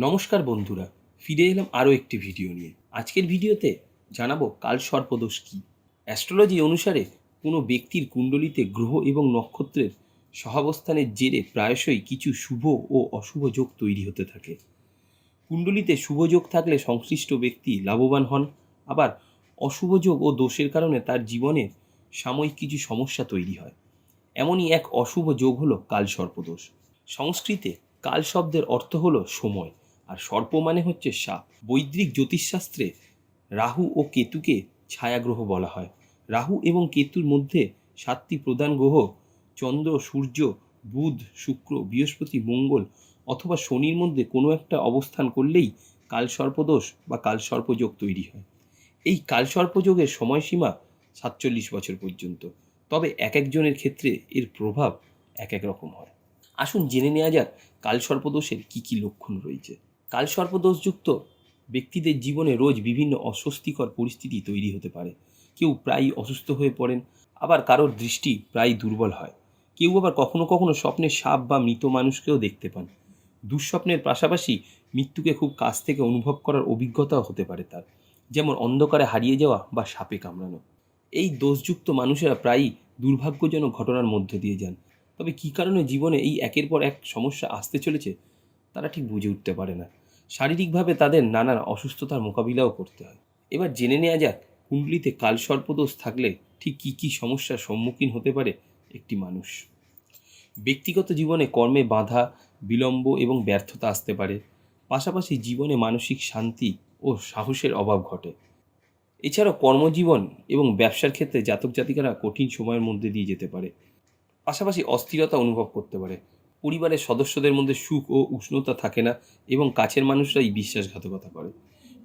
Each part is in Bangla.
নমস্কার বন্ধুরা, ফিরে এলাম আরও একটি ভিডিও নিয়ে। আজকের ভিডিওতে জানাব কাল সর্পদোষ কী। অ্যাস্ট্রোলজি অনুসারে কোনো ব্যক্তির কুণ্ডলিতে গ্রহ এবং নক্ষত্রের সহাবস্থানের জেরে প্রায়শই কিছু শুভ ও অশুভ যোগ তৈরি হতে থাকে। কুণ্ডলিতে শুভ যোগ থাকলে সংশ্লিষ্ট ব্যক্তি লাভবান হন, আবার অশুভ যোগ ও দোষের কারণে তার জীবনে সাময়িক কিছু সমস্যা তৈরি হয়। এমনই এক অশুভ যোগ হলো কাল সর্পদোষ। সংস্কৃতে কাল শব্দের অর্থ হলো সময়। আর সর্প মানে হচ্ছে সাপ। বৈদিক জ্যোতিষশাস্ত্রে রাহু ও কেতুকে ছায়াগ্রহ বলা হয়। রাহু এবং কেতুর মধ্যে সাতটি প্রধান গ্রহ চন্দ্র, সূর্য, বুধ, শুক্র, বৃহস্পতি, মঙ্গল অথবা শনির মধ্যে কোনো একটা অবস্থান করলেই কালসর্পদোষ বা কালসর্পযোগ তৈরি হয়। এই কালসর্পযোগের সময়সীমা সাতচল্লিশ বছর পর্যন্ত। তবে এক একজনের ক্ষেত্রে এর প্রভাব এক এক রকম হয়। আসুন জেনে নেওয়া যাক কালসর্পদোষের কী কী লক্ষণ রয়েছে। কালসর্পদোষযুক্ত ব্যক্তিদের জীবনে রোজ বিভিন্ন অস্বস্তিকর পরিস্থিতি তৈরি হতে পারে। কেউ প্রায়ই অসুস্থ হয়ে পড়েন, আবার কারোর দৃষ্টি প্রায় দুর্বল হয়। কেউ আবার কখনো কখনো স্বপ্নে সাপ বা মৃত মানুষকেও দেখতে পান। দুঃস্বপ্নের পাশাপাশি মৃত্যুকে খুব কাছ থেকে অনুভব করার অভিজ্ঞতাও হতে পারে তার, যেমন অন্ধকারে হারিয়ে যাওয়া বা সাপে কামড়ানো। এই দোষযুক্ত মানুষেরা প্রায়ই দুর্ভাগ্যজনক ঘটনার মধ্য দিয়ে যান। তবে কী কারণে জীবনে এই একের পর এক সমস্যা আসতে চলেছে, তারা ঠিক বুঝে উঠতে পারে না। শারীরিকভাবে তাদের নানান অসুস্থতার মোকাবিলাও করতে হয়। এবার জেনে নেওয়া যাক, কুণ্ডলিতে কালসর্পদোষ থাকলে ঠিক কী কী সমস্যার সম্মুখীন হতে পারে একটি মানুষ। ব্যক্তিগত জীবনে কর্মে বাধা, বিলম্ব এবং ব্যর্থতা আসতে পারে। পাশাপাশি জীবনে মানসিক শান্তি ও সাহসের অভাব ঘটে। এছাড়াও কর্মজীবন এবং ব্যবসার ক্ষেত্রে জাতক জাতিকারা কঠিন সময়ের মধ্যে দিয়ে যেতে পারে। পাশাপাশি অস্থিরতা অনুভব করতে পারে। পরিবারের সদস্যদের মধ্যে সুখ ও উষ্ণতা থাকে না এবং কাছের মানুষরাই বিশ্বাসঘাতকতা করে।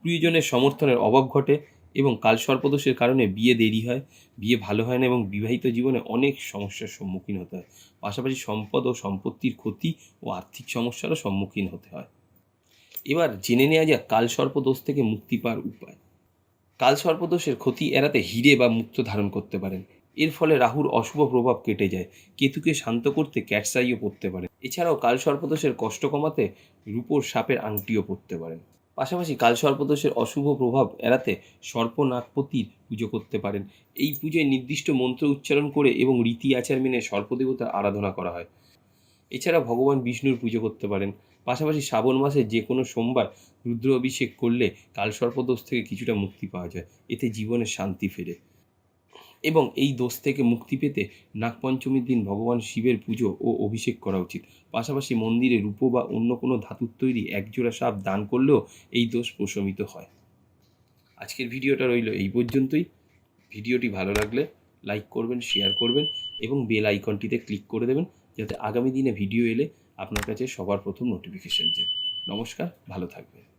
প্রিয়জনের সমর্থনের অভাব ঘটে এবং কালসর্পদোষের কারণে বিয়ে দেরি হয়, বিয়ে ভালো হয় না এবং বিবাহিত জীবনে অনেক সমস্যার সম্মুখীন হতে হয়। পাশাপাশি সম্পদ ও সম্পত্তির ক্ষতি ও আর্থিক সমস্যারও সম্মুখীন হতে হয়। এবার জেনে নেওয়া যাক কালসর্পদোষ থেকে মুক্তি পাওয়ার উপায়। কালসর্পদোষের ক্ষতি এড়াতে হিরে বা মুক্ত ধারণ করতে পারেন। এর ফলে রাহুর অশুভ প্রভাব কেটে যায়। কেতুকে শান্ত করতে ক্যাটসাইও পড়তে পারে। এছাড়াও কালসর্পদোষের কষ্ট কমাতে রূপোর সাপের আংটিও পরতে পারেন। পাশাপাশি কালসর্পদোষের অশুভ প্রভাব এড়াতে সর্পনাগপতির পুজো করতে পারেন। এই পুজোয় নির্দিষ্ট মন্ত্র উচ্চারণ করে এবং রীতি আচার মেনে সর্পদেবতার আরাধনা করা হয়। এছাড়া ভগবান বিষ্ণুর পুজো করতে পারেন। পাশাপাশি শ্রাবণ মাসে যে কোনো সোমবার রুদ্র অভিষেক করলে কাল সর্পদোষ থেকে কিছুটা মুক্তি পাওয়া যায়। এতে জীবনে শান্তি ফেরে। এবং এই দোষ থেকে মুক্তি পেতে নাগপঞ্চমীর দিন ভগবান শিবের পুজো ও অভিষেক করা উচিত। পাশাপাশি মন্দিরে রূপো বা অন্য কোনো ধাতুর তৈরি একজোড়া সাপ দান করলেও এই দোষ প্রশমিত হয়। আজকের ভিডিওটা রইল এই পর্যন্তই। ভিডিওটি ভালো লাগলে লাইক করবেন, শেয়ার করবেন এবং বেল আইকনটিতে ক্লিক করে দেবেন যাতে আগামী দিনে ভিডিও এলে আপনার কাছে সবার প্রথম নোটিফিকেশন যায়। নমস্কার, ভালো থাকবেন।